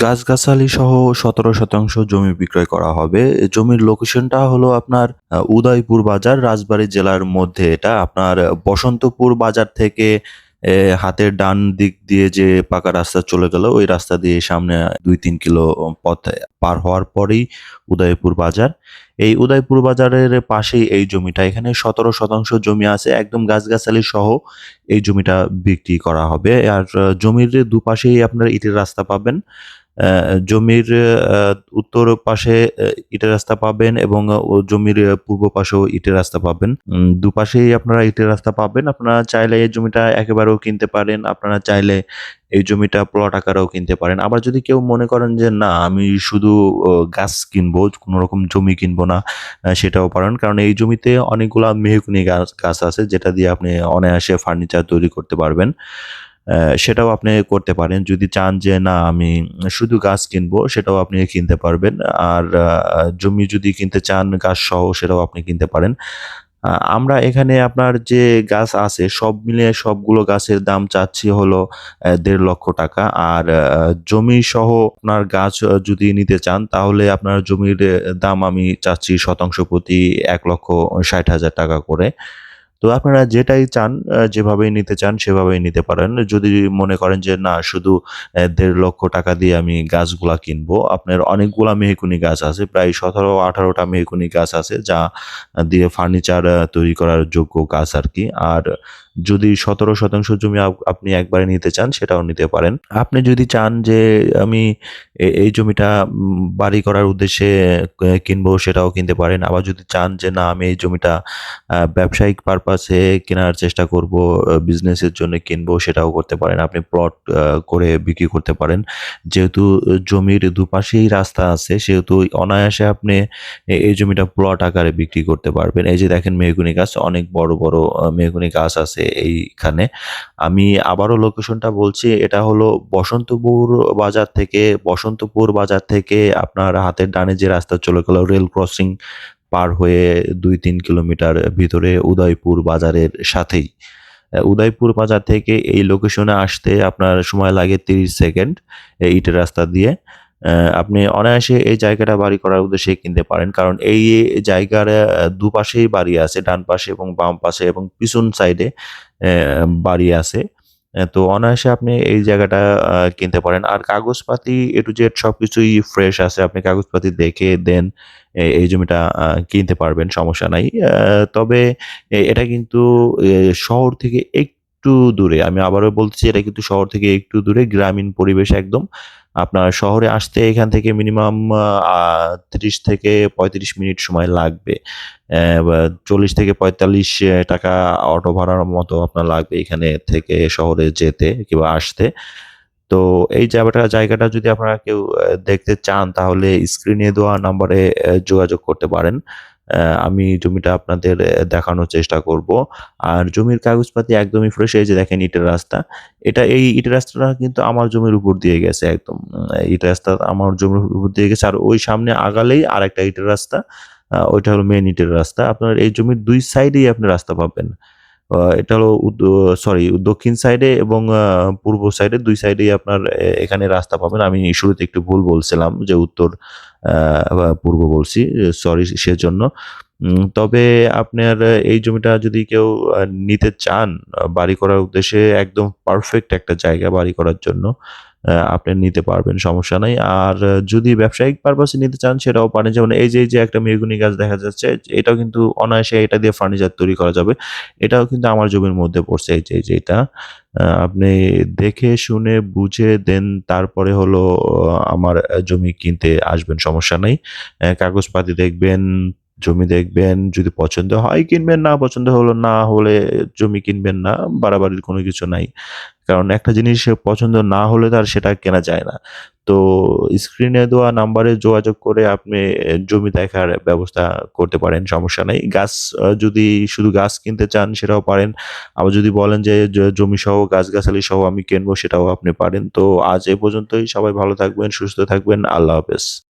গাছগাছালি সহ সতেরো শতাংশ জমি বিক্রয় করা হবে। জমির লোকেশনটা হলো আপনার উদয়পুর বাজার, রাজবাড়ী জেলার মধ্যে। এটা আপনার বসন্তপুর বাজার থেকে হাতের ডান দিক দিয়ে যে পাকা রাস্তা চলে গেল, ওই রাস্তা দিয়ে সামনে দুই তিন কিলো পথ পার হওয়ার পরেই উদয়পুর বাজার। এই উদয়পুর বাজারের পাশেই এই জমিটা, এখানে সতেরো শতাংশ জমি আছে, একদম গাছগাছালি সহ এই জমিটা বিক্রি করা হবে। আর জমির দুপাশেই আপনার ইটের রাস্তা পাবেন। জমির উত্তর পাশে ইটের রাস্তা পাবেন এবং জমির পূর্ব পাশেও ইটের রাস্তা পাবেন। দুপাশেই আপনারা ইটের রাস্তা পাবেন। আপনারা চাইলে এই জমিটা একেবারেও কিনতে পারেন। আপনারা চাইলে এই জমিটা প্লট আকারেও কিনতে পারেন। আবার যদি কেউ মনে করেন যে, না, আমি শুধু গাছ কিনবো, কোনো রকম জমি কিনবো না সেটাও পারেন। কারণ এই জমিতে অনেকগুলা মেহগুনি গাছ গাছ আছে, যেটা দিয়ে আপনি অনায়াসে ফার্নিচার তৈরি করতে পারবেন। সেটাও আপনি করতে পারেন। যদি চান যে, না, আমি শুধু গাছ কিনবো সেটাও আপনি কিনতে পারবেন। আর জমি যদি কিনতে চান, গাছ সহ, সেটাও আপনি কিনতে পারেন। আমরা এখানে আপনার যে গাছ আছে, সব মিলিয়ে সবগুলো গাছের দাম চাচ্ছি হলো দেড় লক্ষ টাকা। আর জমি সহ আপনার গাছ যদি নিতে চান, তাহলে আপনার জমির দাম আমি চাচ্ছি শতাংশ প্রতি এক লক্ষ ষাট হাজার টাকা করে। তো আপনারা যেটাই চান যেভাবেই নিতে চান সেভাবেই নিতে পারেন। যদি মনে করেন যে, না, শুধু দেড় লক্ষ টাকা দিয়ে আমি গাছগুলা কিনবো। আপনার অনেকগুলা মেহকুনি গাছ আছে, প্রায় সতেরো, আঠারোটা মেহকুনি গাছ আছে, যা দিয়ে ফার্নিচার তৈরি করার যোগ্য গাছ আর কি। আর যদি সতেরো শতাংশ জমি আপ- আপনি একবারে নিতে চান, সেটাও নিতে পারেন। আপনি যদি চান যে, আমি এই জমিটা বাড়ি করার উদ্দেশ্যে কিনবো, সেটাও কিনতে পারেন। আবার যদি চান যে, না, আমি এই জমিটা ব্যবসায়িক পারপাসে কেনার চেষ্টা করব বিজনেসের জন্য কিনবো সেটাও করতে পারেন। আপনি প্লট করে বিক্রি করতে পারেন। যেহেতু জমির দুপাশেই রাস্তা আছে, সেহেতু অনায়াসে আপনি এই জমিটা প্লট আকারে বিক্রি করতে পারবেন। এই যে দেখেন মেহগুনি গাছ, অনেক বড় বড় মেহগুনি গাছ আছে এইখানে। আমি আবারও লোকেশনটা বলছি, এটা হলো বসন্তপুর বাজার থেকে, বসন্তপুর বাজার থেকে আপনার হাতের ডানে যে রাস্তা চলে গেল রেল ক্রসিং পার হয়ে দুই তিন কিলোমিটার ভিতরে উদয়পুর বাজারের সাথেই। উদয়পুর বাজার থেকে এই লোকেশনে আসতে আপনার সময় লাগে তিরিশ সেকেন্ড ইটের রাস্তা দিয়ে। আপনি অনায়াসে এই জায়গাটা বাড়ি করার উদ্দেশ্যে কিনতে পারেন, কারণ এই জায়গার দুপাশেই বাড়ি আছে, ডান পাশে এবং বাম পাশে এবং পিছন সাইডে বাড়ি আছে। তো অনায়াসে আপনি এই জায়গাটা কিনতে পারেন। আর কাগজপাতি, এ টু জেড সব কিছুই ফ্রেশ আছে। আপনি কাগজপাতি দেখে দেন এই জমিটা কিনতে পারবেন, সমস্যা নাই। তবে এটা কিন্তু শহর থেকে একটু দূরে। আমি আবারও বলছি, এটা কিন্তু শহর থেকে একটু দূরে, গ্রামীণ পরিবেশ একদম। আপনার শহরে আসতে এখান থেকে মিনিমাম তিরিশ থেকে পঁয়ত্রিশ মিনিট সময় লাগবে। চল্লিশ থেকে পঁয়তাল্লিশ টাকা অটো ভাড়ার মতো আপনার লাগবে এখানে থেকে শহরে যেতে কিংবা আসতে। তো এই জায়গাটা জায়গাটা যদি আপনারা কেউ দেখতে চান, তাহলে স্ক্রিনে দেওয়া নাম্বারে যোগাযোগ করতে পারেন। আমি জমিটা আপনাদের দেখানোর চেষ্টা করব। আর জমির কাগজপাতি একদমই ফ্রেশ হয়েছে দেখেন ইটের রাস্তা। এটা এই ইটের রাস্তাটা কিন্তু আমার জমির উপর দিয়ে গেছে একদম। ইটের রাস্তা আমার জমির উপর দিয়ে গেছে। আর ওই সামনে আগালেই আর একটা ইটের রাস্তা ওইটা হলো মেন ইটের রাস্তা। আপনার এই জমির দুই সাইডেই আপনি রাস্তা পাবেন। এটা হলো সরি দক্ষিণ সাইডে এবং পূর্ব সাইডে দুই সাইডেই আপনার এখানে রাস্তা পাবেন। আমি শুরুতে একটু ভুল বলছিলাম যে উত্তর পূর্ব বলছি সরি সেজন্য। তবে আপনার, এই জমিটা যদি কেউ নিতে চান বাড়ি করার উদ্দেশ্যে একদম পারফেক্ট একটা জায়গা বাড়ি করার জন্য। আপনি নিতে পারবেন, সমস্যা নাই। আর যদি ব্যবসায়িক পারপাসে নিতে চান, সেটাও পারেন। যেমন এই যে এই যে একটা মেগুনি গাছ দেখা যাচ্ছে, এটাও কিন্তু অনায়াসে এটা দিয়ে ফার্নিচার তৈরি করা যাবে। এটাও কিন্তু আমার জমির মধ্যে পড়ছে, এই যে এই যে এটা। আপনি দেখে শুনে বুঝে দেন, তারপরে হলো আমার জমি কিনতে আসবেন, সমস্যা নাই। কাগজপাতি দেখবেন জমি দেখবেন, যদি পছন্দ হয় কিনবেন, না পছন্দ হলো, না হলে জমি কিনবেন না, বাড়াবাড়ির কোনো কিছু নাই। কারণ একটা জিনিস পছন্দ না হলে তার সেটা কেনা যায় না। তো স্ক্রিনে দেওয়া নাম্বারে যোগাযোগ করে আপনি জমি দেখার ব্যবস্থা করতে পারেন, সমস্যা নেই। গাছ যদি শুধু গাছ কিনতে চান সেটাও পারেন। আবার যদি বলেন যে জমি সহ, গাছগাছালি সহ আমি কিনবো সেটাও আপনি পারেন। তো আজ এ পর্যন্তই। সবাই ভালো থাকবেন, সুস্থ থাকবেন। আল্লাহ হাফেজ।